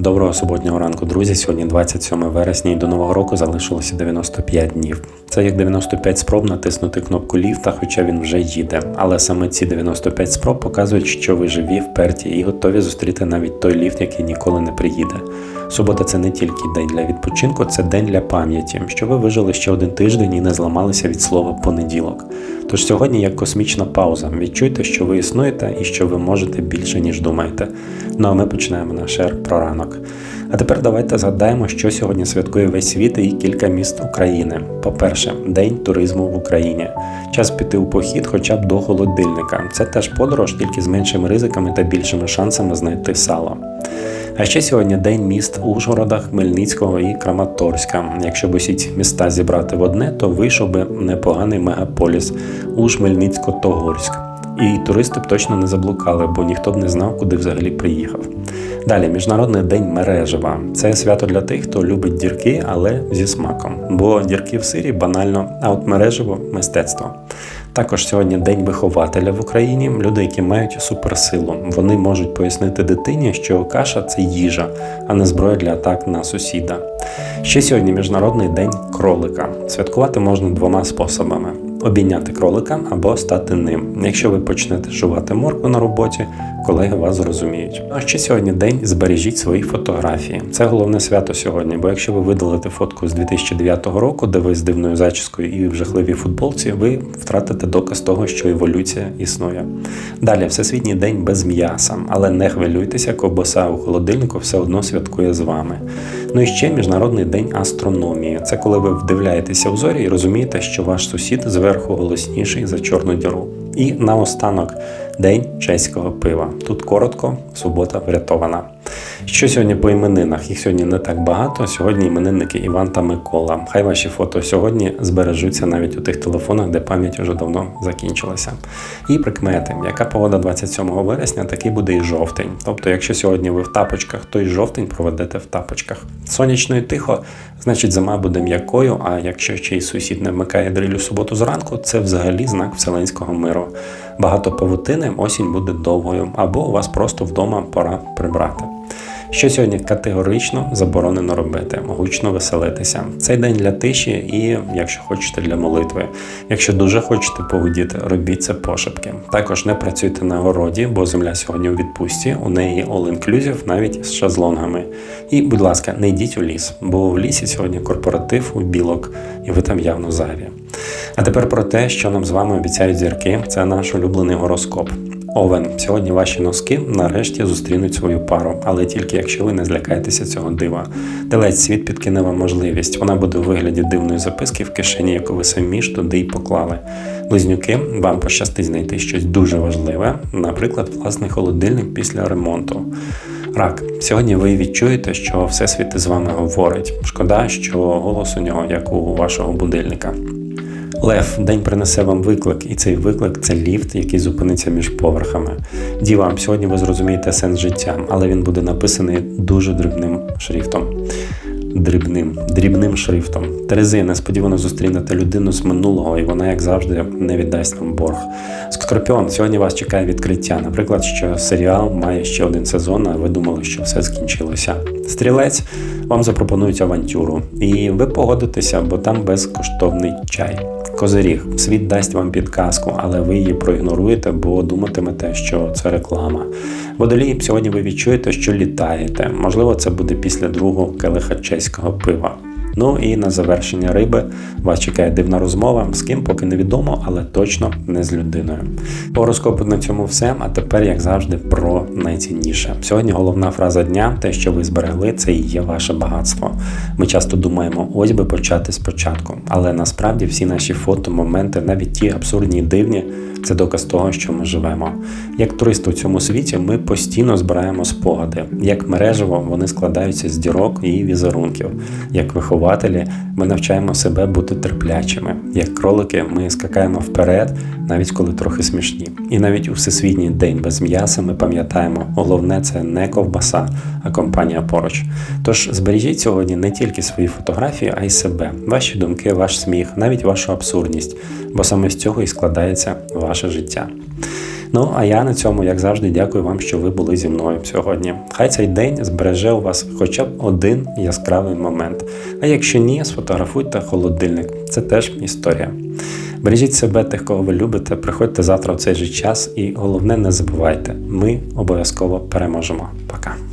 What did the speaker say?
Доброго суботнього ранку, друзі. Сьогодні 27 вересня і до нового року залишилося 95 днів. Це як 95 спроб натиснути кнопку ліфта, хоча він вже їде. Але саме ці 95 спроб показують, що ви живі, вперті і готові зустріти навіть той ліфт, який ніколи не приїде. Субота це не тільки день для відпочинку, це день для пам'яті, що ви вижили ще один тиждень і не зламалися від слова понеділок. Тож сьогодні як космічна пауза. Відчуйте, що ви існуєте і що ви можете більше, ніж думаєте. Ну а ми починаємо наш ер про ранок. А тепер давайте згадаємо, що сьогодні святкує весь світ і кілька міст України. По-перше, День туризму в Україні. Час піти у похід хоча б до холодильника. Це теж подорож, тільки з меншими ризиками та більшими шансами знайти сало. А ще сьогодні день міст Ужгорода, Хмельницького і Краматорська. Якщо б усі ці міста зібрати в одне, то вийшов би непоганий мегаполіс Уж-Хмельницько-Тогорськ. І туристи б точно не заблукали, бо ніхто б не знав, куди взагалі приїхав. Далі, Міжнародний день мережева. Це свято для тих, хто любить дірки, але зі смаком. Бо дірки в сирі банально, а от мережево мистецтво. Також сьогодні день вихователя в Україні. Люди, які мають суперсилу. Вони можуть пояснити дитині, що каша це їжа, а не зброя для атак на сусіда. Ще сьогодні міжнародний день кролика. Святкувати можна двома способами: обійняти кролика або стати ним. Якщо ви почнете жувати моркву на роботі, колеги вас зрозуміють. А ще сьогодні день збережіть свої фотографії. Це головне свято сьогодні, бо якщо ви видалите фотку з 2009 року, де ви з дивною зачіскою і в жахливій футболці, ви втратите доказ того, що еволюція існує. Далі всесвітній день без м'яса, але не хвилюйтеся, ковбаса у холодильнику все одно святкує з вами. Ну і ще міжнародний день астрономії. Це коли ви вдивляєтеся в зорі і розумієте, що ваш сусід зверху голосніший за чорну діру. І наостанок День чеського пива. Тут коротко, субота врятована. Що сьогодні по іменинах? Їх сьогодні не так багато. Сьогодні іменинники Іван та Микола. Хай ваші фото сьогодні збережуться навіть у тих телефонах, де пам'ять вже давно закінчилася. І прикмети, яка погода 27 вересня, такий буде і жовтень. Тобто, якщо сьогодні ви в тапочках, то і жовтень проведете в тапочках. Сонячно і тихо, значить зима буде м'якою. А якщо ще й сусід не вмикає дрилю суботу зранку, це взагалі знак вселенського миру. Багато павутини, осінь буде довгою, або у вас просто вдома пора прибрати. Що сьогодні категорично заборонено робити, гучно веселитися. Цей день для тиші і, якщо хочете, для молитви. Якщо дуже хочете погудіти, робіть це пошепки. Також не працюйте на городі, бо земля сьогодні у відпустці, у неї all-inclusive, навіть з шезлонгами. І, будь ласка, не йдіть у ліс, бо в лісі сьогодні корпоратив у білок, і ви там явно зайві. А тепер про те, що нам з вами обіцяють зірки, це наш улюблений гороскоп. Овен, сьогодні ваші носки нарешті зустрінуть свою пару, але тільки якщо ви не злякаєтеся цього дива. Телець світ підкине вам можливість. Вона буде у вигляді дивної записки в кишені, яку ви самі ж туди й поклали. Близнюки, вам пощастить знайти щось дуже важливе, наприклад, власний холодильник після ремонту. Рак, сьогодні ви відчуєте, що всесвіт з вами говорить. Шкода, що голос у нього, як у вашого будильника. Лев, день принесе вам виклик, і цей виклик це ліфт, який зупиниться між поверхами. Діва, сьогодні ви зрозумієте сенс життя, але він буде написаний дуже дрібним шрифтом. Дрібним, дрібним шрифтом. Терези, несподівано зустрінете людину з минулого, і вона, як завжди, не віддасть вам борг. Скорпіон, сьогодні вас чекає відкриття. Наприклад, що серіал має ще один сезон, а ви думали, що все скінчилося. Стрілець вам запропонують авантюру, і ви погодитеся, бо там безкоштовний чай. Козиріг, світ дасть вам підказку, але ви її проігноруєте, бо думатимете, що це реклама. Водолій, сьогодні ви відчуєте, що літаєте. Можливо, це буде після другого келиха чеського пива. Ну і на завершення риби вас чекає дивна розмова, з ким поки невідомо, але точно не з людиною. По гороскопу на цьому все. А тепер, як завжди, про найцінніше. Сьогодні головна фраза дня: те, що ви зберегли, це і є ваше багатство. Ми часто думаємо, ось би почати спочатку, але насправді всі наші фото, моменти, навіть ті абсурдні дивні. Це доказ того, що ми живемо. Як туристи у цьому світі, ми постійно збираємо спогади. Як мережево вони складаються з дірок і візерунків. Як вихователі, ми навчаємо себе бути терплячими. Як кролики, ми скакаємо вперед, навіть коли трохи смішні. І навіть у всесвітній день без м'яса ми пам'ятаємо, головне це не ковбаса, а компанія поруч. Тож збережіть сьогодні не тільки свої фотографії, а й себе, ваші думки, ваш сміх, навіть вашу абсурдність, бо саме з цього і складається ваше життя. Ну а я на цьому, як завжди, дякую вам, що ви були зі мною сьогодні. Хай цей день збереже у вас хоча б один яскравий момент. А якщо ні, сфотографуйте холодильник. Це теж історія. Бережіть себе, тих, кого ви любите, приходьте завтра в цей же час, і головне, не забувайте, ми обов'язково переможемо. Пока.